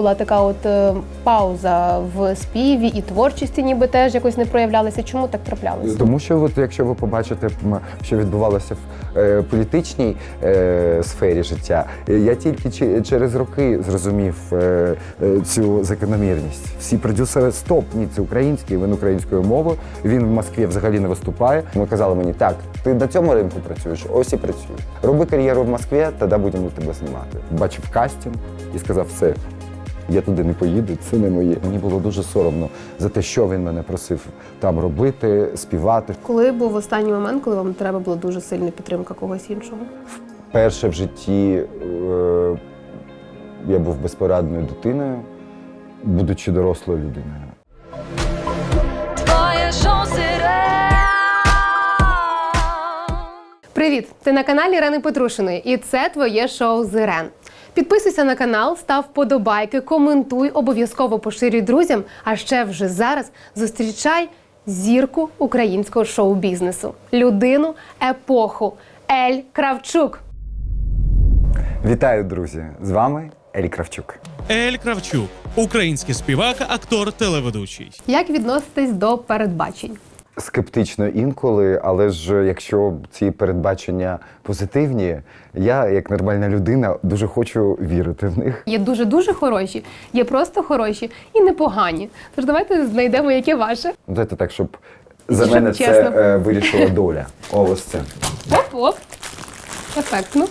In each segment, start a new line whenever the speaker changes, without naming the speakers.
була така от е, пауза в співі і творчості, ніби теж якось не проявлялися. Чому так траплялося?
Тому що, от, якщо ви побачите, що відбувалося в е, політичній е, сфері життя, е, я тільки чи- через роки зрозумів е, е, цю закономірність. Всі продюсери стоп, ні, це український, він українською мовою. Він в Москві взагалі не виступає. Вони казали мені, так, ти на цьому ринку працюєш, ось і працюєш. Роби кар'єру в Москві, тоді будемо тебе знімати. Бачив кастинг і сказав, все. Я туди не поїду, це не моє. Мені було дуже соромно за те, що він мене просив там робити, співати.
Коли був останній момент, коли вам треба була дуже сильна підтримка когось іншого?
Перше в житті е, я був безпорадною дитиною, будучи дорослою людиною.
Привіт! Ти на каналі Ірени Петрушиної, і це твоє шоу з Ірен. Підписуйся на канал, став вподобайки, коментуй, обов'язково поширюй друзям. А ще вже зараз зустрічай зірку українського шоу-бізнесу, людину епоху Ель Кравчук.
Вітаю, друзі! З вами Елі Кравчук.
Ель Кравчук, український співак, актор, телеведучий.
Як відноситесь до передбачень?
Скептично інколи, але ж якщо ці передбачення позитивні, я, як нормальна людина, дуже хочу вірити в них.
Є дуже дуже хороші, є просто хороші і непогані. Тож давайте знайдемо, яке ваше.
Дайте так, щоб за
Щоб
мене
чесно.
це е, вирішила доля. О, ось це.
Оп-оп. Ефектно.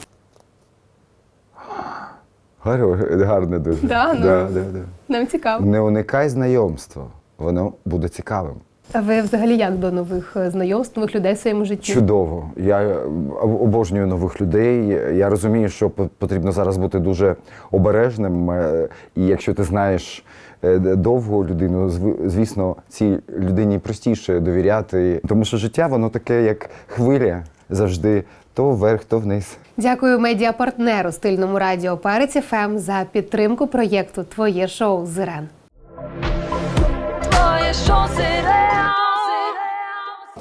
Гарно, гарне дуже.
Да, ну.
да, да, да.
Нам цікаво.
Не уникай знайомства, воно буде цікавим.
А ви взагалі як до нових е, знайомств, нових людей в своєму житті?
Чудово. Я е, обожнюю нових людей. Я розумію, що по- потрібно зараз бути дуже обережним. е, І якщо ти знаєш довгу людину, зв- звісно, цій людині простіше довіряти, тому що життя воно таке, як хвиля, завжди то вверх, то вниз.
Дякую медіапартнеру стильному радіо Перець ФМ за підтримку проєкту Твоє шоу з Ірен.
Твоє шоу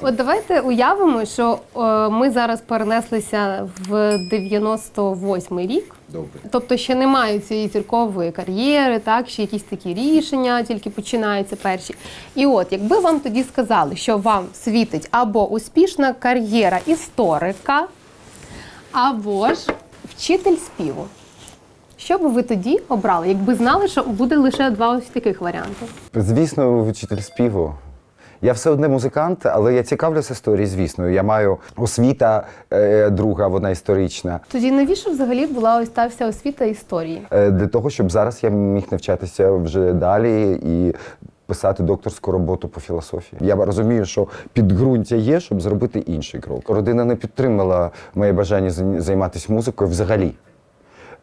От давайте уявимо, що е, ми зараз перенеслися в 98-й рік.
Добре.
Тобто ще немає цієї зіркової кар'єри, так ще якісь такі рішення, тільки починаються перші. І от, якби вам тоді сказали, що вам світить або успішна кар'єра історика, або ж вчитель співу. Що би ви тоді обрали, якби знали, що буде лише два ось таких варіанти?
Звісно, вчитель співу. Я все одне музикант, але я цікавлюся історією, звісно. Я маю освіта е, друга, вона історична.
Тоді навіщо взагалі була ось та вся освіта історії?
Е, Для того, щоб зараз я міг навчатися вже далі і писати докторську роботу по філософії. Я розумію, що підґрунтя є, щоб зробити інший крок. Родина не підтримала моє бажання зай- займатися музикою взагалі.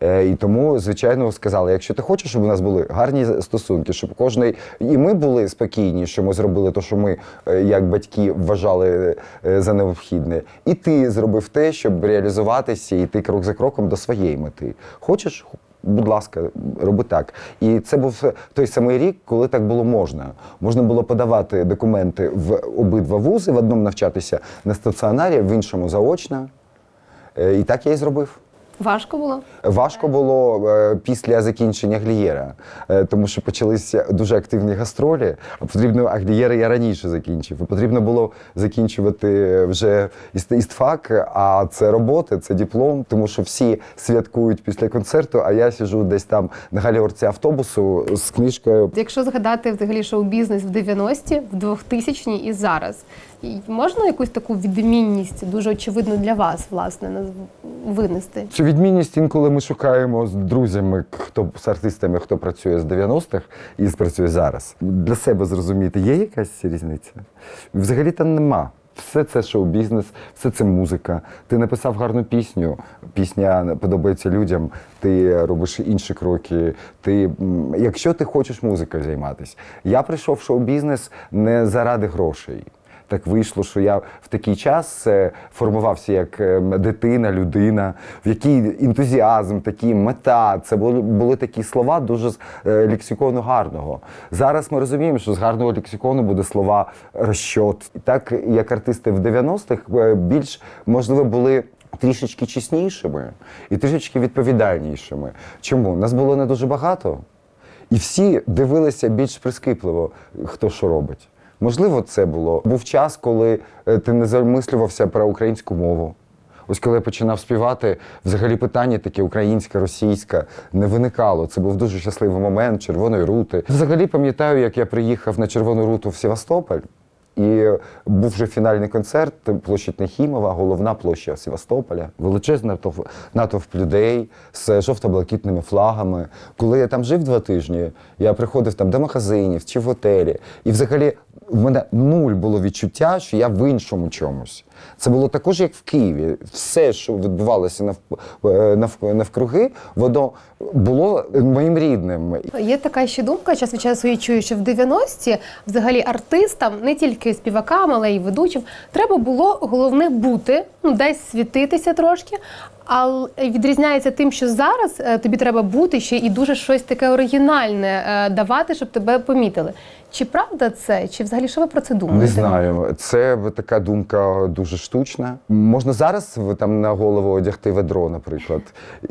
Е, І тому, звичайно, сказали: якщо ти хочеш, щоб у нас були гарні стосунки, щоб кожний і ми були спокійні, що ми зробили те, що ми, е, як батьки, вважали е, за необхідне, і ти зробив те, щоб реалізуватися і йти крок за кроком до своєї мети. Хочеш? Будь ласка, роби так. І це був той самий рік, коли так було можна. Можна було подавати документи в обидва вузи, в одному навчатися на стаціонарі, в іншому заочно. І так я і зробив.
Важко було?
Важко було е, після закінчення глієра, е, тому що почалися дуже активні гастролі. А потрібно а глієра я раніше закінчив. І Потрібно було закінчувати вже іст- істфак, а це роботи, це диплом, тому що всі святкують після концерту, а я сиджу десь там на галіорці автобусу з книжкою.
Якщо згадати взагалі шоу-бізнес в 90-ті, в 2000-ті і зараз, можна якусь таку відмінність, дуже очевидно для вас, власне, винести?
Цю відмінність інколи ми шукаємо з друзями, хто з артистами, хто працює з 90-х і працює зараз. Для себе зрозуміти, є якась різниця? Взагалі там нема. Все це шоу-бізнес, все це музика. Ти написав гарну пісню, пісня подобається людям, ти робиш інші кроки. Ти, якщо ти хочеш музикою займатися. Я прийшов в шоу-бізнес не заради грошей. Так вийшло, що я в такий час е, формувався як е, дитина, людина, в який ентузіазм, такий мета. Це були, були такі слова дуже з е, лексикону гарного. Зараз ми розуміємо, що з гарного лексикону буде слова розчот. Так як артисти в 90-х е, більш можливо були. Трішечки чеснішими і трішечки відповідальнішими. Чому? Нас було не дуже багато. І всі дивилися більш прискіпливо, хто що робить. Можливо, це було. Був час, коли е, ти не замислювався про українську мову. Ось коли я починав співати, взагалі питання таке українська, російська не виникало. Це був дуже щасливий момент червоної рути. Взагалі пам'ятаю, як я приїхав на червону руту в Севастополь. І був вже фінальний концерт, площадь Нахімова, головна площа Севастополя. Величезний натовп людей з жовто-блакитними флагами. Коли я там жив два тижні, я приходив там до магазинів чи в готелі. І взагалі в мене нуль було відчуття, що я в іншому чомусь. Це було також, як в Києві. Все, що відбувалося нав, е, нав, навкруги, воно було моїм рідним.
Є така ще думка, час від часу я чую, що в 90-ті взагалі артистам, не тільки співакам, але й ведучим, треба було головне бути, ну десь світитися трошки. Але відрізняється тим, що зараз е, тобі треба бути ще і дуже щось таке оригінальне е, давати, щоб тебе помітили. Чи правда це? Чи взагалі що ви про це думаєте?
Не знаю. Це така думка дуже штучна. Можна зараз там на голову одягти ведро, наприклад,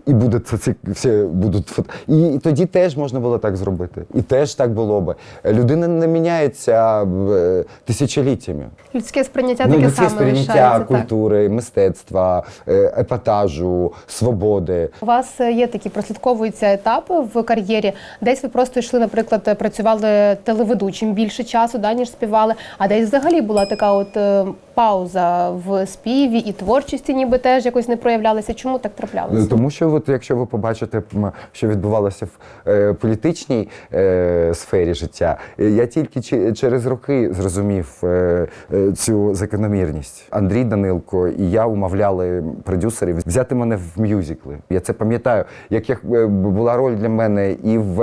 і буде це, це всі будуть фото. І, і тоді теж можна було так зробити. І теж так було би. Людина не міняється е, тисячоліттями.
Людське сприйняття
Ну,
таке
людське
саме
сприйняття
лишається. Так.
культури, мистецтва, е, епатажу, свободи.
У вас е, є такі прослідковуються етапи в кар'єрі. Десь ви просто йшли, наприклад, працювали телеведучим більше часу, да, ніж співали. А десь взагалі була така от е, пауза в співі і творчості, ніби теж якось не проявлялася. Чому так траплялося?
Ну, Тому що, от, якщо ви побачите, що відбувалося в е, політичній е, сфері життя, е, я тільки через роки зрозумів е, е, цю закономірність. Андрій Данилко і я умовляли продюсерів взяти мене в мюзикли. Я це пам'ятаю, як я, е, була роль для мене і в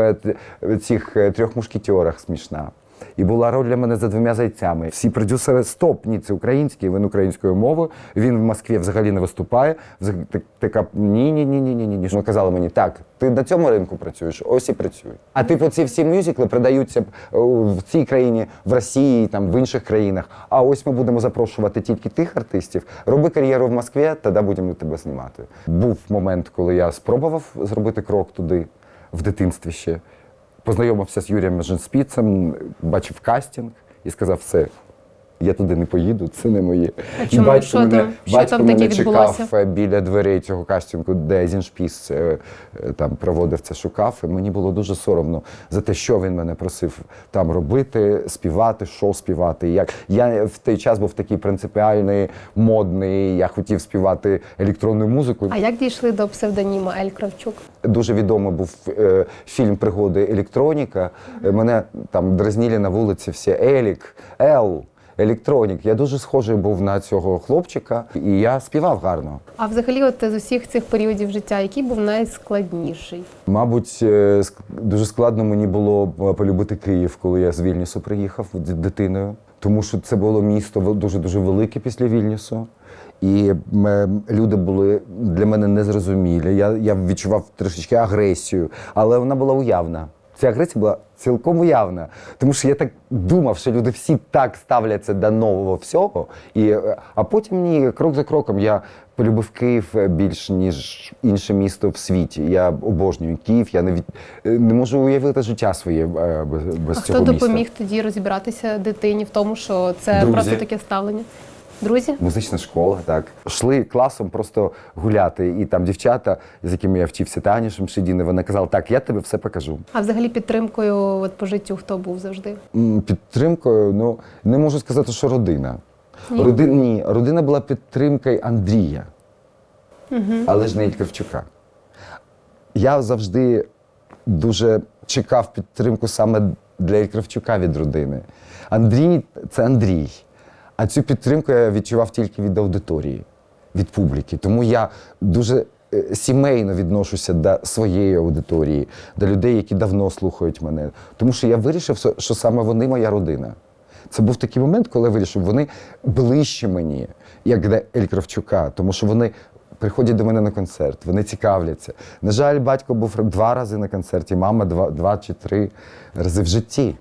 е, цих е, трьох мушкетерах смішна. І була роль для мене за двома зайцями. Всі продюсери стоп, ні, це український, він українською мовою. Він в Москві взагалі не виступає. Така ні, ні, ні, ні, ні, ні. Ну, казали мені, так, ти на цьому ринку працюєш, ось і працюй. А типу, ці всі мюзикли продаються е, в цій країні, в Росії, там в інших країнах. А ось ми будемо запрошувати тільки тих артистів. Роби кар'єру в Москві, тоді будемо тебе знімати. Був момент, коли я спробував зробити крок туди в дитинстві ще познайомився з Юрієм Женспіцем, бачив кастинг і сказав, все. Я туди не поїду, це не моє.
А чому? Що там? Що
батько
там
мене
таке відбулося?
чекав е, біля дверей цього кастингу, де Зіншпіс е, е, там проводив це, шукав. І мені було дуже соромно за те, що він мене просив там робити, співати, що співати. Як я в той час був такий принципіальний, модний. Я хотів співати електронну музику.
А як дійшли до псевдоніма Ель Кравчук?
Дуже відомий був е, фільм Пригоди електроніка. Мене там дразнили на вулиці всі Елік, Ел, Електронік. Я дуже схожий був на цього хлопчика, і я співав гарно.
А взагалі, от з усіх цих періодів життя, який був найскладніший?
Мабуть, е, дуже складно мені було е, полюбити Київ, коли я з Вільнюсу приїхав дитиною, тому що це було місто дуже дуже велике після Вільнюсу. І м, люди були для мене незрозумілі. Я, я відчував трішечки агресію, але вона була уявна. Ця агресія була цілком уявна. Тому що я так думав, що люди всі так ставляться до нового всього. І, е, а потім ні, крок за кроком я полюбив Київ е, більш ніж інше місто в світі. Я обожнюю Київ. Я не від не можу уявити життя своє е, без, без
А
цього
хто
міста.
допоміг тоді розібратися дитині в тому, що це
Друзі.
просто таке ставлення? Друзі?
Музична школа, так. Йшли класом просто гуляти. І там дівчата, з якими я вчився, Таня Шамшидіна, вона казала, так, я тобі все покажу.
А взагалі підтримкою от, по життю хто був завжди?
Підтримкою, ну не можу сказати, що родина.
Ні?
Родин, ні, родина була підтримкою Андрія, але ж не Кравчука. Я завжди дуже чекав підтримку саме для Кравчука від родини. Андрій це Андрій. А цю підтримку я відчував тільки від аудиторії, від публіки. Тому я дуже е, сімейно відношуся до своєї аудиторії, до людей, які давно слухають мене. Тому що я вирішив, що- саме вони моя родина. Це був такий момент, коли я вирішив, вони ближче мені, як до Ель Кравчука, тому що вони приходять до мене на концерт, вони цікавляться. На жаль, батько був два рази на концерті, мама два, два чи три рази в житті.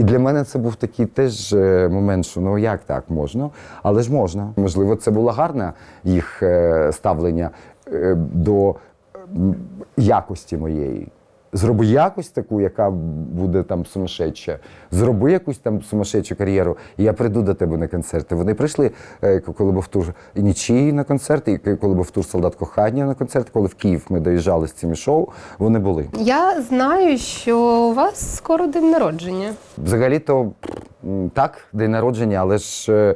І для мене це був такий теж е, момент, що ну як так можна, але ж можна. Можливо, це було гарне їх е, ставлення е, до якості моєї. Зроби якусь таку, яка буде там сумасшедша. Зроби якусь там сумасшедшу кар'єру, і я прийду до тебе на концерти. Вони прийшли, е, коли був тур Нічії на концерти, і коли був тур Солдат кохання на концерт, коли в Київ ми доїжджали з цими шоу, вони були.
Я знаю, що у вас скоро день народження.
Взагалі-то так, день народження, але ж е,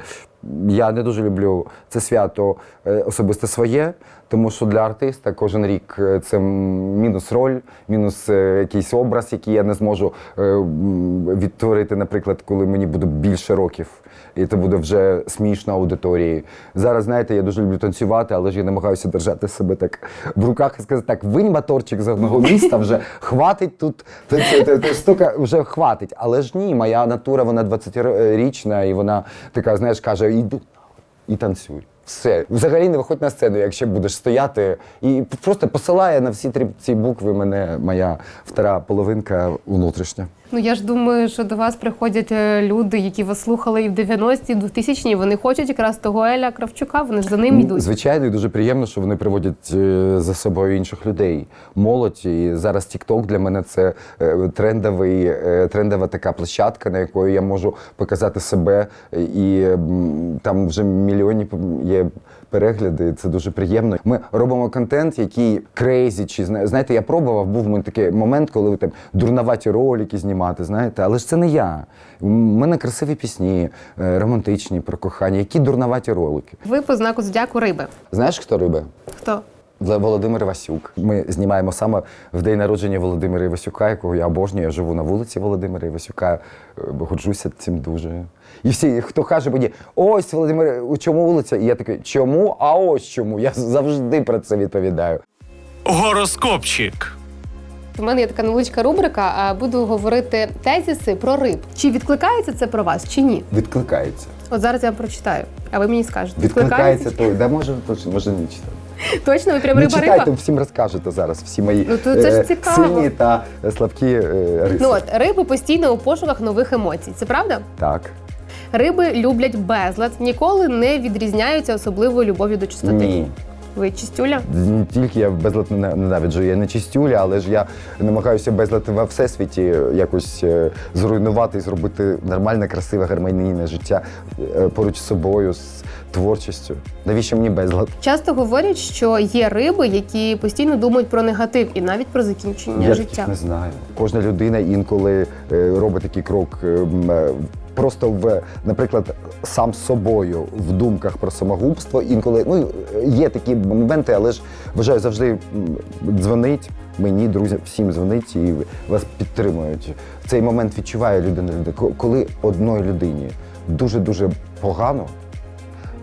я не дуже люблю це свято е, особисто своє, тому що для артиста кожен рік е, це мінус роль, мінус е, якийсь образ, який я не зможу відтворити, наприклад, коли мені буде більше років. І це буде вже смішно аудиторії. Зараз, знаєте, я дуже люблю танцювати, але ж я намагаюся держати себе так в руках і сказати, так, винь моторчик з одного міста, вже хватить тут, це штука вже хватить. Але ж ні, моя натура, вона 20-річна, і вона така, знаєш, каже, іди і танцюй. Все. Взагалі не виходь на сцену, якщо будеш стояти. І просто посилає на всі три ці букви мене моя втора половинка внутрішня.
Ну я ж думаю, що до вас приходять е, люди, які вас слухали і в 90-ті, і в 2000-ті. Вони хочуть якраз того Еля Кравчука, вони ж за ним йдуть.
Звичайно, і дуже приємно, що вони приводять е, за собою інших людей. Молодь. І зараз TikTok для мене це е, трендовий, трендова така площадка, на якої я можу показати себе. І там вже мільйонні є перегляди. Це дуже приємно. Ми робимо контент, який крейзі. Чи зна- знаєте, я пробував, був у такий момент, коли там дурноваті ролики знімати, знаєте, але ж це не я. У мене красиві пісні, е, романтичні про кохання, які дурноваті ролики.
Ви по знаку зодіаку риби.
Знаєш, хто риби?
Хто?
Володимир Васюк. Ми знімаємо саме в день народження Володимира Івасюка, якого я обожнюю. Я живу на вулиці Володимира Івасюка, е, горджуся цим дуже. І всі, хто каже мені, ось Володимир, у чому вулиця? І я такий, чому? А ось чому? Я завжди про це відповідаю.
Гороскопчик.
У мене є така невеличка рубрика. а Буду говорити тезіси про риб. Чи відкликається це про вас, чи ні?
Відкликається.
От зараз я вам прочитаю, а ви мені скажете.
Відкликається то, да може, може, може не читати.
Точно, ви прям
Не
риба
читайте,
риба.
всім розкажете зараз всі мої
Ну, то це ж
е,
цікаво.
сильні та е, слабкі е, риси.
Ну от риби постійно у пошуках нових емоцій. Це правда?
Так.
Риби люблять безлад, ніколи не відрізняються особливою любов'ю до чистоти.
Ні.
Ви чистюля?
Не тільки я безлад не- ненавиджу, я не чистюля, але ж я намагаюся безлад во всесвіті якось е, зруйнувати і зробити нормальне, красиве, гармонійне життя е, поруч з собою, з творчістю. Навіщо мені безлад?
Часто говорять, що є риби, які постійно думають про негатив і навіть про закінчення
я
життя.
таких не знаю. Кожна людина інколи е, робить такий крок. Просто в, наприклад, сам собою в думках про самогубство. Інколи ну є такі моменти, але ж вважаю завжди дзвонить мені, друзям, всім дзвонить і вас підтримують. Цей момент відчуває людина. Коли одної людині дуже дуже погано,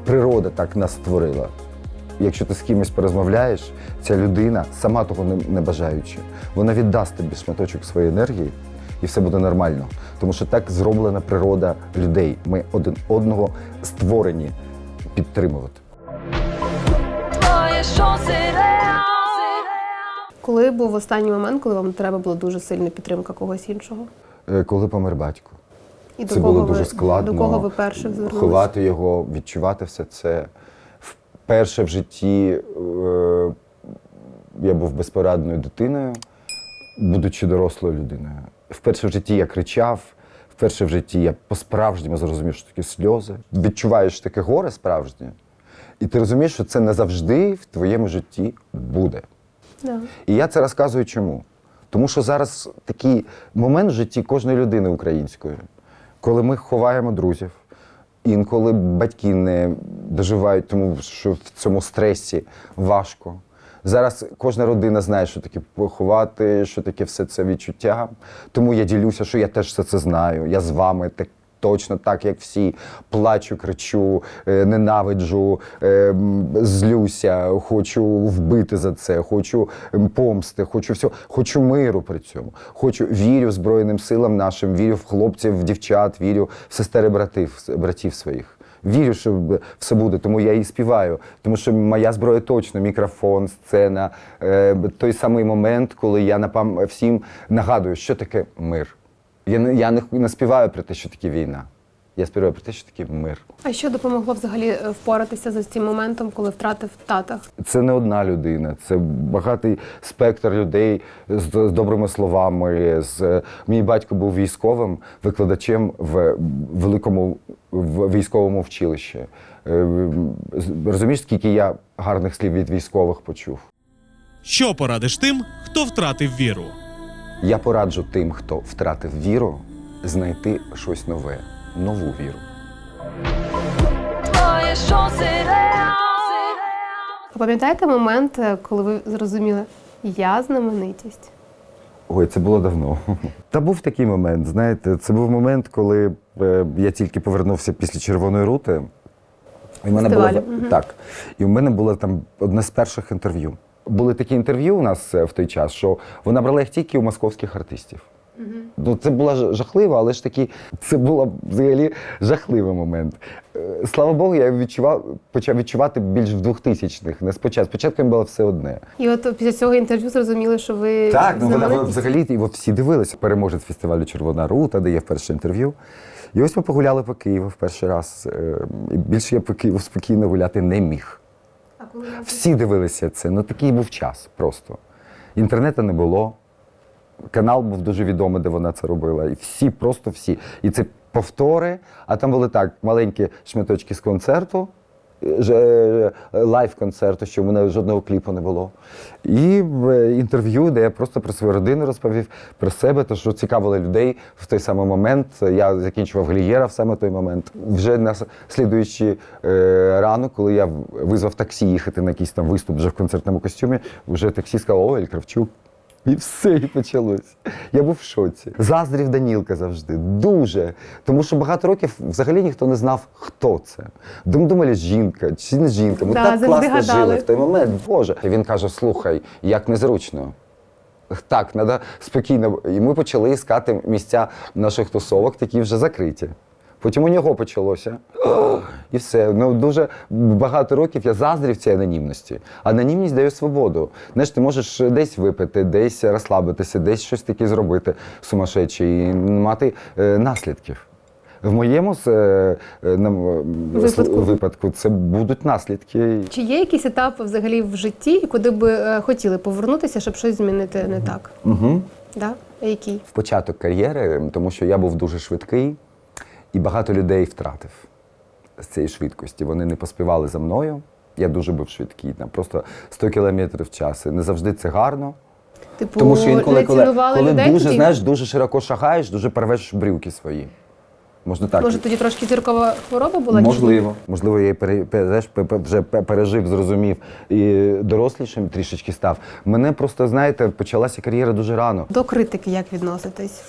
природа так нас створила. Якщо ти з кимось порозмовляєш, ця людина, сама того не бажаючи, вона віддасть тобі шматочок своєї енергії, і все буде нормально. Тому що так зроблена природа людей. Ми один одного створені підтримувати.
Коли був останній момент, коли вам треба була дуже сильна підтримка когось іншого?
Е, Коли помер батько,
І
це
до кого
було
ви,
дуже складно.
До кого ви перше звернулися?
Ховати його, відчувати все це. Вперше в житті е, я був безпорадною дитиною, будучи дорослою людиною. Вперше в житті я кричав, вперше в житті я по-справжньому зрозумів, що таке сльози. Відчуваєш таке горе справжнє, і ти розумієш, що це не завжди в твоєму житті буде.
Да.
І я це розказую чому? Тому що зараз такий момент в житті кожної людини української, коли ми ховаємо друзів, інколи батьки не доживають, тому що в цьому стресі важко. Зараз кожна родина знає, що таке поховати, що таке все це відчуття. Тому я ділюся, що я теж все це знаю. Я з вами так. Точно так, як всі плачу, кричу, е, ненавиджу, е, злюся, хочу вбити за це, хочу помсти, хочу все, хочу миру при цьому. Хочу вірю Збройним силам нашим, вірю в хлопців, в дівчат, вірю в сестер і братів, братів своїх. Вірю, що все буде, тому я і співаю. Тому що моя зброя точно мікрофон, сцена, е, той самий момент, коли я напам всім нагадую, що таке мир. Я не, я не, не співаю про те, що таке війна. Я співаю про те, що таке мир.
А що допомогло взагалі е, впоратися з цим моментом, коли втратив тата?
Це не одна людина, це багатий спектр людей з, з добрими словами. З мій батько був військовим викладачем в великому в військовому вчилищі. Е, Розумієш, скільки я гарних слів від військових почув.
Що порадиш тим, хто втратив віру?
Я пораджу тим, хто втратив віру, знайти щось нове, нову віру.
А Пам'ятаєте момент, е, коли ви зрозуміли, я знаменитість?
Ой, це було давно. Та був такий момент. Знаєте, це був момент, коли е, я тільки повернувся після червоної рути. І в мене було
Фестивалю, мгм.
так. І в мене було там одне з перших інтерв'ю. Були такі інтерв'ю у нас е, в той час, що вона брала їх тільки у московських артистів. Ну, це було ж- жахливо, але ж таки, це був взагалі жахливий момент. Е, Слава Богу, я відчував, почав відчувати більш в 2000-х, не спочатку. Спочатку їм було все одне.
І от після цього інтерв'ю зрозуміли, що ви
Так, ну вона взагалі от всі дивилися. Переможець фестивалю Червона рута, де є вперше інтерв'ю. І ось ми погуляли по Києву в перший раз. е, І більше я по Києву спокійно гуляти не міг.
А коли
Всі дивилися це. Ну такий був час просто. Інтернету не було. Канал був дуже відомий, де вона це робила. І всі, просто всі. І це повтори, а там були так, маленькі шматочки з концерту, е, е, лайв-концерту, що в мене жодного кліпу не було. І е, інтерв'ю, де я просто про свою родину розповів, про себе, то що цікавило людей в той самий момент. Я закінчував Глієра в саме той момент. Вже на слідуючий е, ранок, коли я визвав таксі їхати на якийсь там виступ вже в концертному костюмі, вже таксі сказав, ой, Кравчук. І все, і почалось. Я був в шоці. Заздрів Данілка завжди. Дуже. Тому що багато років взагалі ніхто не знав, хто це. Дум думали, жінка чи не жінка. Ми
Да,
так
завжди
класно
гадали.
жили в той момент. Боже. І він каже: слухай, як незручно. Так, треба спокійно. І ми почали іскати місця наших тусовок, такі вже закриті. Потім у нього почалося. І все. Ну дуже багато років я заздрів цій анонімності. Анонімність дає свободу. Знаєш, ти можеш десь випити, десь розслабитися, десь щось таке зробити сумасшедше і мати е, наслідків. В моєму е, е, е,
Випадку.
випадку це будуть наслідки.
Чи є якийсь етап взагалі в житті, куди би е, хотіли повернутися, щоб щось змінити не так?
Угу.
Да? Який?
в початок кар'єри, тому що я був дуже швидкий і багато людей втратив з цієї швидкості. Вони не поспівали за мною. Я дуже був швидкий, там просто 100 кілометрів в час. Не завжди це гарно.
Типу,
Тому що інколи, коли, коли
людей
дуже,
тоді?
знаєш, дуже широко шагаєш, дуже порвеш брюки свої. Можна так.
Може, тоді трошки зіркова хвороба була? чи?
Можливо. Можливо, я пере, знаєш, вже пережив, зрозумів і дорослішим трішечки став. Мене просто, знаєте, почалася кар'єра дуже рано.
До критики як відноситесь?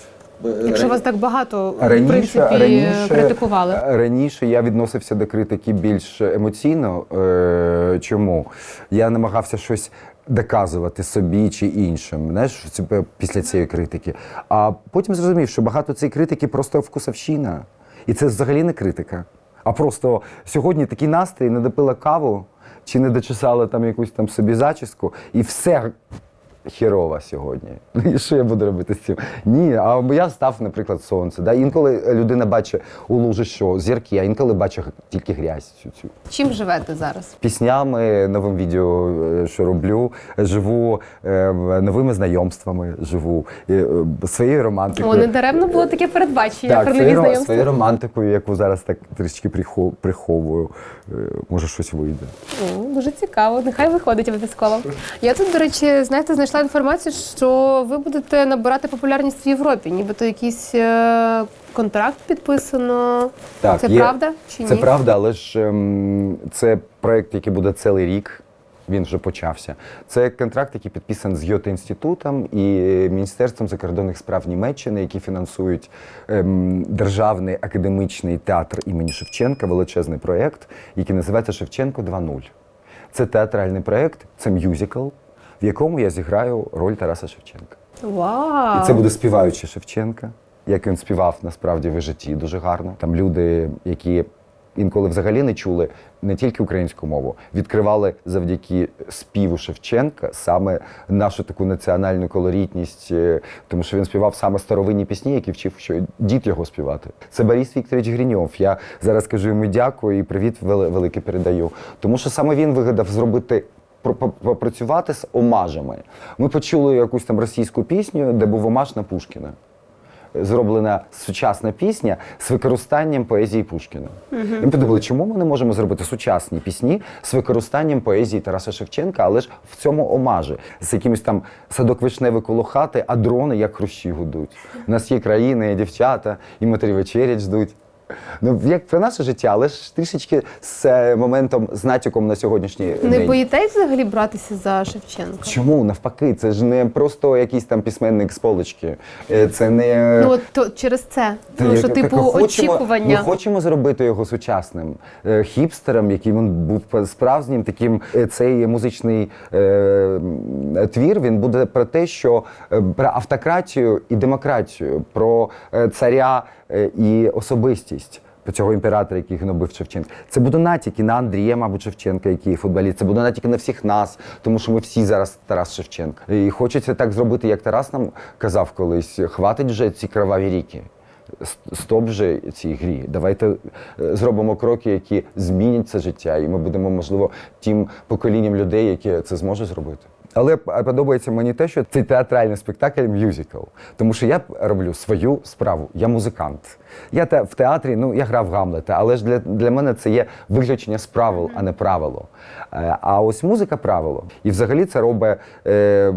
Якщо вас так багато в принципі
раніше,
критикували.
раніше я відносився до критики більш емоційно. Е, чому? Я намагався щось доказувати собі чи іншим, знаєш, після цієї критики. А потім зрозумів, що багато цієї критики просто вкусовщина. І це взагалі не критика. А просто сьогодні такий настрій, не допила каву чи не дочесала там якусь там собі зачіску, і все хірова сьогодні. І що я буду робити з цим? Ні, а я став, наприклад, сонце. Да? Інколи людина бачить у лужі що зірки, а інколи бачить тільки грязь. Цю, цю.
Чим живете зараз?
Піснями, новим відео, е, що роблю, живу е, новими знайомствами, живу е, е, своєю романтикою.
О, не даремно було таке передбачення
Так,
про нові знайомства.
своєю романтикою, яку зараз так трішки приховую, е, може щось вийде.
О, дуже цікаво. Нехай виходить обов'язково. Я тут, до речі, знаєте, знайшла інформацію, що ви будете набирати популярність в Європі, нібито якийсь е, контракт підписано.
Так,
Це
є.
правда чи
Це
ні?
правда, але ж ем, це проєкт, який буде цілий рік. Він вже почався. Це контракт, який підписаний з Гьоте інститутом і Міністерством закордонних справ Німеччини, які фінансують ем, державний академічний театр імені Шевченка, величезний проєкт, який називається Шевченко 2.0. Це театральний проєкт, це мюзикл, в якому я зіграю роль Тараса Шевченка.
Вау!
І це буде співаючий Шевченка, як він співав насправді в житті дуже гарно. Там люди, які інколи взагалі не чули не тільки українську мову, відкривали завдяки співу Шевченка саме нашу таку національну колорітність, е, тому що він співав саме старовинні пісні, які вчив, що дід його співати. Це Борис Вікторович Гриньов. Я зараз кажу йому дякую і привіт вели- великий передаю. Тому що саме він вигадав зробити. Попрацювати з омажами. Ми почули якусь там російську пісню, де був омаж на Пушкіна зроблена сучасна пісня з використанням поезії Пушкіна. І Ми подумали, чому ми не можемо зробити сучасні пісні з використанням поезії Тараса Шевченка, але ж в цьому омажі, з якимось там садок вишневий коло хати, а дрони як хрущі гудуть. У нас є країни, і дівчата, і матері вечерять ждуть. Ну, як про наше життя, але ж трішечки з е, моментом, з натяком на сьогоднішній
Не
день.
боїтесь взагалі братися за Шевченка?
Чому навпаки? Це ж не просто якийсь там письменник з полички. Е, Це не
Ну от то через це.
Та
ну
як-
що,
як
типу,
ми хочемо,
очікування.
Ми хочемо зробити його сучасним е, хіпстером, який він був по- справжнім таким. е, Цей музичний е, м, твір він буде про те, що е, про автократію і демократію, про е, царя і особистість. Цього імператора, який гнобив Шевченка. Це буде натяки на Андрія, мабуть, Шевченка, який футболіст. Це буде натяки на всіх нас, тому що ми всі зараз Тарас Шевченка. І хочеться так зробити, як Тарас нам казав колись: хватить вже ці кроваві ріки. Стоп вже цій грі. Давайте е, зробимо кроки, які змінять це життя, і ми будемо, можливо, тим поколінням людей, які це зможуть зробити. Але подобається мені те, що це театральний спектакль мюзикл. Тому що я роблю свою справу. Я музикант. Я те- в театрі, ну я грав Гамлета, але ж для, для мене це є виключення з правил, а не правило. Е, А ось музика правило. І взагалі це робить е,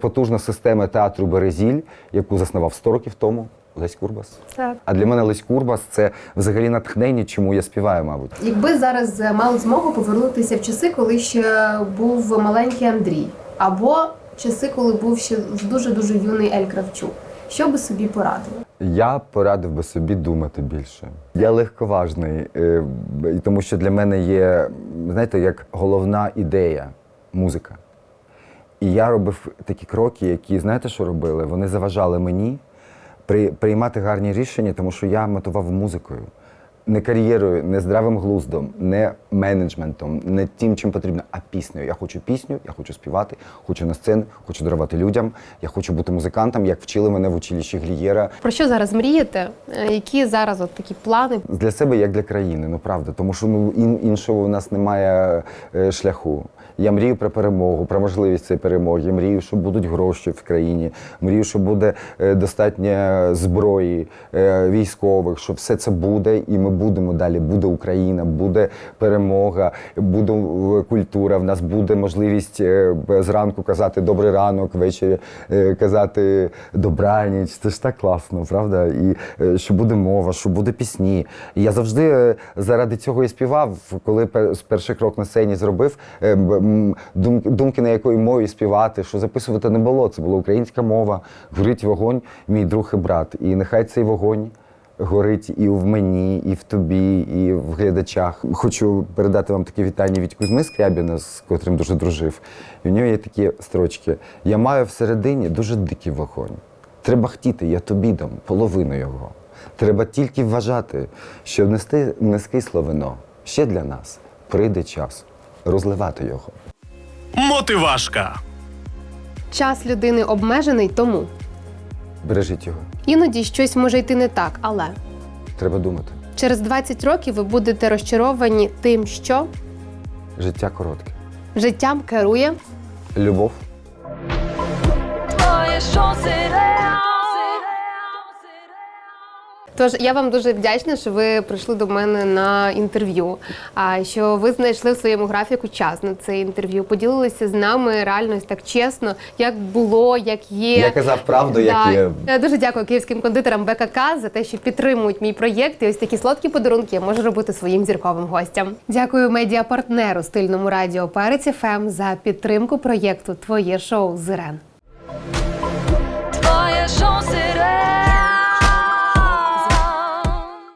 потужна система театру Березіль, яку заснував 100 років тому. Лесь Курбас.
Так.
А для мене Лесь Курбас це взагалі натхнення, чому я співаю, мабуть.
Якби зараз е, мали змогу повернутися в часи, коли ще був маленький Андрій, або часи, коли був ще дуже дуже юний Ель Кравчук, що би собі порадили?
Я порадив би собі думати більше. Я легковажний, е, і тому що для мене є, знаєте, як головна ідея музика. І я робив такі кроки, які, знаєте, що робили? Вони заважали мені при, приймати гарні рішення, тому що я мотивував музикою. Не кар'єрою, не здравим глуздом, не менеджментом, не тим, чим потрібно, а піснею. Я хочу пісню, я хочу співати, хочу на сцену, хочу дарувати людям, я хочу бути музикантом, як вчили мене в училищі Глієра.
Про що зараз мрієте? Е, Які зараз от такі плани?
Для себе як для країни, ну правда, тому що ну ін, іншого у нас немає е, шляху. Я мрію про перемогу, про можливість цієї перемоги. Мрію, що будуть гроші в країні. Мрію, що буде е, достатньо зброї е, військових, що все це буде, і ми будемо далі. Буде Україна, буде перемога, буде е, культура. В нас буде можливість зранку казати добрий ранок, ввечері казати добраніч. Це ж так класно, правда? І що буде мова, що буде пісні. Я завжди заради цього і співав, коли пер- перший крок на сцені зробив. Думки на якої мові співати, що записувати не було. Це була українська мова, горить вогонь, мій друг і брат. І нехай цей вогонь. Горить і в мені, і в тобі, і в глядачах. Хочу передати вам таке вітання від Кузьми Скрябіна, з котрим дуже дружив. І в нього є такі строчки: Я маю всередині дуже дикий вогонь. Треба хотіти, я тобі дам половину його. Треба тільки вважати, що внести не скисло вино. Ще для нас прийде час розливати його.
Мотивашка.
Час людини обмежений, тому
Бережіть його.
іноді щось може йти не так, але
Треба думати.
через 20 років ви будете розчаровані тим, що
Життя коротке.
життям керує
Любов
Твоє шанси реал.
Тож я вам дуже вдячна, що ви прийшли до мене на інтерв'ю. А що ви знайшли в своєму графіку час на це інтерв'ю? Поділилися з нами реально так чесно, як було, як є.
Я казав правду, як є.
Е, дуже дякую київським кондитерам БКК за те, що підтримують мій проєкт. І ось такі сладкі подарунки я можу робити своїм зірковим гостям. Дякую медіапартнеру стильному радіо Переці ФМ ем за підтримку проєкту Твоє шоу Зирен. Твоє шоу Зирен.